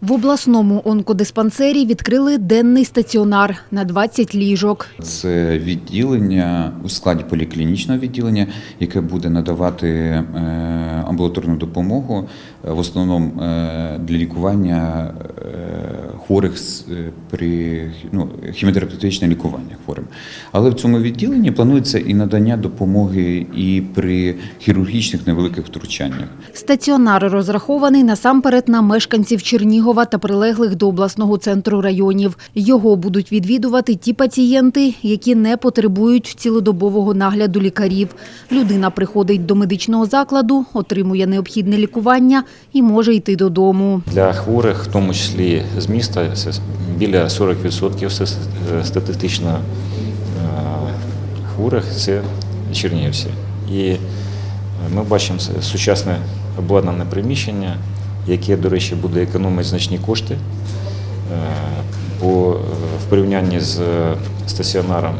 В обласному онкодиспансері відкрили денний стаціонар на 20 ліжок. Це відділення у складі поліклінічного відділення, яке буде надавати е, амбулаторну допомогу е, в основному е, для лікування хворих з- е, при ну, хіміотерапевтичне лікування хворим. Але в цьому відділенні планується і надання допомоги і при хірургічних невеликих втручаннях. Стаціонар розрахований насамперед на мешканців Чернігова та прилеглих до обласного центру районів. Його будуть відвідувати ті пацієнти, які не потребують цілодобового нагляду лікарів. Людина приходить до медичного закладу, отримує необхідне лікування і може йти додому. Для хворих, в тому числі з міста, біля 40% статистично е, хворих це чернігівці. І е, ми бачимо сучасне обладнане приміщення, яке, до речі, буде економити значні кошти е, е, в порівнянні з е, стаціонаром.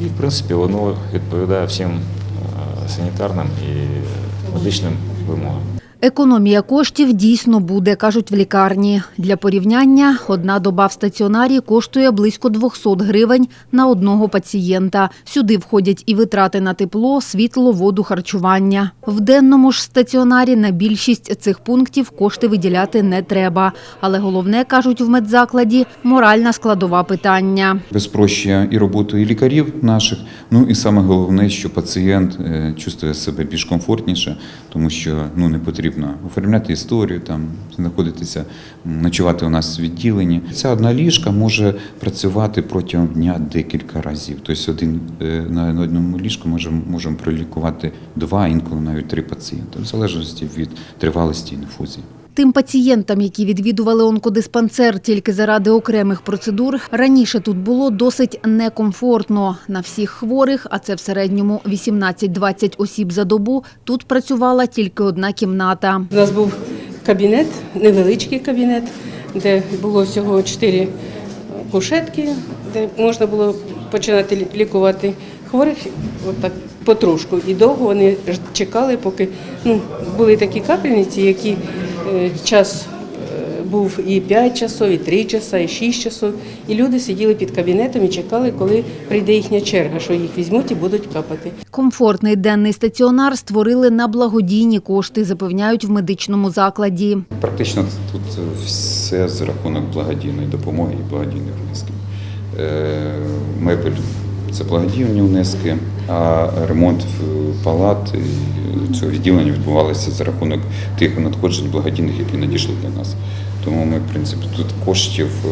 І, в принципі, воно відповідає всім е, санітарним і медичним вимогам. Економія коштів дійсно буде, кажуть в лікарні. Для порівняння, одна доба в стаціонарі коштує близько 200 гривень на одного пацієнта. Сюди входять і витрати на тепло, світло, воду, харчування. В денному ж стаціонарі на більшість цих пунктів кошти виділяти не треба. Але головне, кажуть в медзакладі, моральна складова питання. Це і роботу і лікарів наших. Ну і саме головне, що пацієнт е, чувствує себе більш комфортніше, тому що ну не потрібно оформляти історію, там знаходитися, ночувати у нас в відділенні. Ця одна ліжка може працювати протягом дня декілька разів. Тобто один е, на одному ліжку можемо можемо пролікувати два, інколи навіть три пацієнти, в залежності від тривалості інфузії. Тим пацієнтам, які відвідували онкодиспансер тільки заради окремих процедур, раніше тут було досить некомфортно. На всіх хворих, а це в середньому 18-20 осіб за добу, тут працювала тільки одна кімната. У нас був кабінет, невеличкий кабінет, де було всього чотири кушетки, де можна було починати лі- лікувати хворих отак потрошку. І довго вони чекали, поки ну, були такі капельниці, які час е, був і 5 часов, і 3 часа, і 6 часов. І люди сиділи під кабінетом і чекали, коли прийде їхня черга, що їх візьмуть і будуть капати. Комфортний денний стаціонар створили на благодійні кошти, запевняють в медичному закладі. Практично тут все з рахунок благодійної допомоги і благодійних внесків. Е, Мебель це благодійні внески, а ремонт палат і цього відділення відбувалося за рахунок тих надходжень благодійних, які надійшли для нас. Тому ми, в принципі, тут коштів е,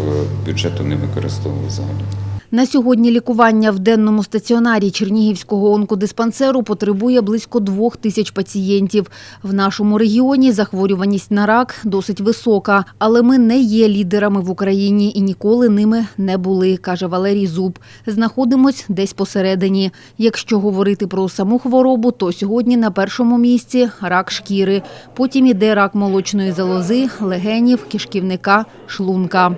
бюджету не використовували взагалі. На сьогодні лікування в денному стаціонарі Чернігівського онкодиспансеру потребує близько двох тисяч пацієнтів. В нашому регіоні захворюваність на рак досить висока, але ми не є лідерами в Україні і ніколи ними не були, каже Валерій Зуб. Знаходимось десь посередині. Якщо говорити про саму хворобу, то сьогодні на першому місці рак шкіри. Потім іде рак молочної залози, легенів, кишківника, шлунка.